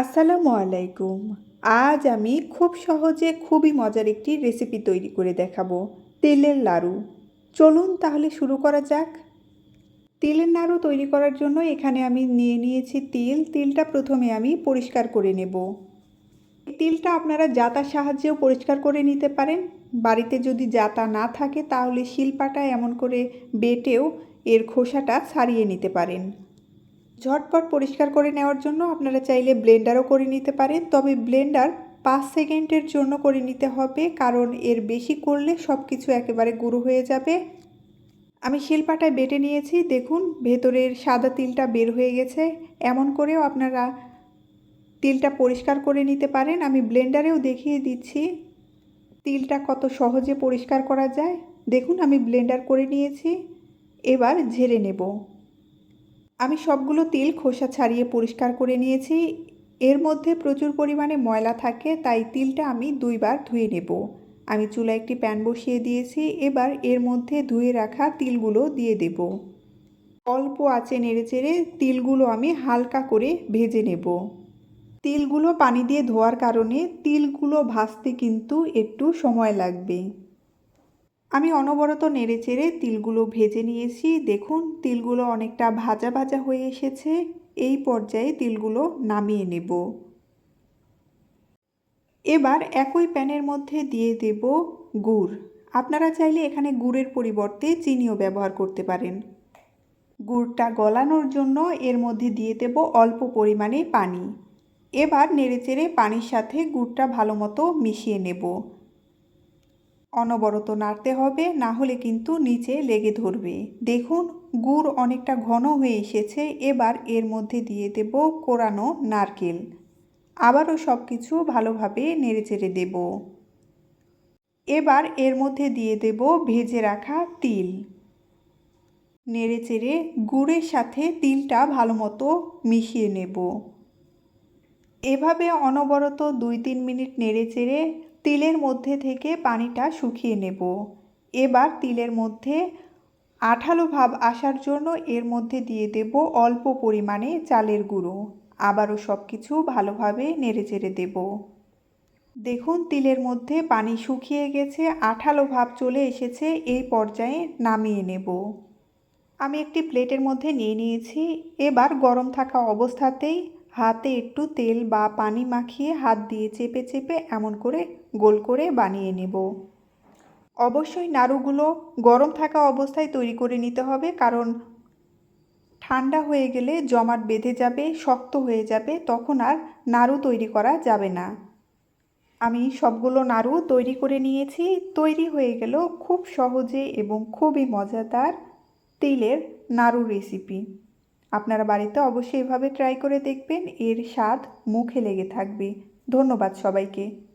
আসসালামু আলাইকুম। আজ আমি খুব সহজে খুবই মজার একটি রেসিপি তৈরি করে দেখাবো, তেলের লাড়ু। চলুন তাহলে শুরু করা যাক। তিলের নাড়ু তৈরি করার জন্য এখানে আমি নিয়ে নিয়েছি তিল। তিলটা প্রথমে আমি পরিষ্কার করে নেব। তিলটা আপনারা জাতার সাহায্যেও পরিষ্কার করে নিতে পারেন। বাড়িতে যদি জাতা না থাকে, তাহলে শিলপাটা এমন করে বেটেও এর খোসাটা ছাড়িয়ে নিতে পারেন। ঝটপট পরিষ্কার করে নেওয়ার জন্য আপনারা চাইলে ব্লেন্ডারও করে নিতে পারেন। তবে ব্লেন্ডার পাঁচ সেকেন্ডের জন্য করে নিতে হবে, কারণ এর বেশি করলে সব কিছু একেবারে গুঁড়ো হয়ে যাবে। আমি শিলপাটায় বেটে নিয়েছি, দেখুন, ভেতরের সাদা তিলটা বের হয়ে গেছে। এমন করেও আপনারা তিলটা পরিষ্কার করে নিতে পারেন। আমি ব্লেন্ডারেও দেখিয়ে দিচ্ছি তিলটা কত সহজে পরিষ্কার করা যায়। দেখুন, আমি ব্লেন্ডার করে নিয়েছি। এবার ঝেড়ে নেব। আমি সবগুলো তিল খোসা ছাড়িয়ে পরিষ্কার করে নিয়েছি। এর মধ্যে প্রচুর পরিমাণে ময়লা থাকে, তাই তিলটা আমি দুইবার ধুয়ে নেব। আমি চুলায় একটি প্যান বসিয়ে দিয়েছি, এবার এর মধ্যে ধুয়ে রাখা তিলগুলো দিয়ে দেব। অল্প আঁচে নেড়ে চেড়ে তিলগুলো আমি হালকা করে ভেজে নেব। তিলগুলো পানি দিয়ে ধোয়ার কারণে তিলগুলো ভাজতে কিন্তু একটু সময় লাগবে। আমি অনবরত নেড়ে চেড়ে তিলগুলো ভেজে নিয়েছি। দেখুন, তিলগুলো অনেকটা ভাজা ভাজা হয়ে এসেছে। এই পর্যায়ে তিলগুলো নামিয়ে নেব। এবার একই প্যানের মধ্যে দিয়ে দেব গুড়। আপনারা চাইলে এখানে গুড়ের পরিবর্তে চিনিও ব্যবহার করতে পারেন। গুড়টা গলানোর জন্য এর মধ্যে দিয়ে দেব অল্প পরিমাণে পানি। এবার নেড়েচেড়ে পানির সাথে গুড়টা ভালো মতো মিশিয়ে নেব। অনবরত নাড়তে হবে, না হলে কিন্তু নিচে লেগে ধরবে। দেখুন, গুড় অনেকটা ঘন হয়ে এসেছে, এবার এর মধ্যে দিয়ে দেব কোরানো নারকেল। আবারও সব কিছু ভালোভাবে নেড়েচেড়ে দেব। এবার এর মধ্যে দিয়ে দেব ভেজে রাখা তিল। নেড়েচেড়ে গুড়ের সাথে তিলটা ভালো মতো মিশিয়ে নেব। এভাবে অনবরত দুই তিন মিনিট নেড়েচেড়ে তিলের মধ্যে থেকে পানিটা শুকিয়ে নেব। এবার তিলের মধ্যে আঠালো ভাব আসার জন্য এর মধ্যে দিয়ে দেব অল্প পরিমাণে চালের গুঁড়ো। আবারও সব কিছু ভালোভাবে নেড়েচেড়ে দেব। দেখুন, তিলের মধ্যে পানি শুকিয়ে গেছে, আঠালো ভাব চলে এসেছে, এই পর্যায়ে নামিয়ে নেব। আমি একটি প্লেটের মধ্যে নিয়ে নিয়েছি। এবার গরম থাকা অবস্থাতেই হাতে একটু তেল বা পানি মাখিয়ে হাত দিয়ে চেপে চেপে এমন করে গোল করে বানিয়ে নেব। অবশ্যই নাড়ুগুলো গরম থাকা অবস্থায় তৈরি করে নিতে হবে কারণ ঠান্ডা হয়ে গেলে জমাট বেঁধে যাবে, শক্ত হয়ে যাবে, তখন আর নাড়ু তৈরি করা যাবে না। আমি সবগুলো নাড়ু তৈরি করে নিয়েছি, তৈরি হয়ে গেল খুব সহজে এবং খুবই মজাদার তিলের নাড়ু রেসিপি। আপনারা বাড়িতে অবশ্যই এভাবে ট্রাই করে দেখবেন এর স্বাদ মুখে লেগে থাকবে। ধন্যবাদ সবাইকে।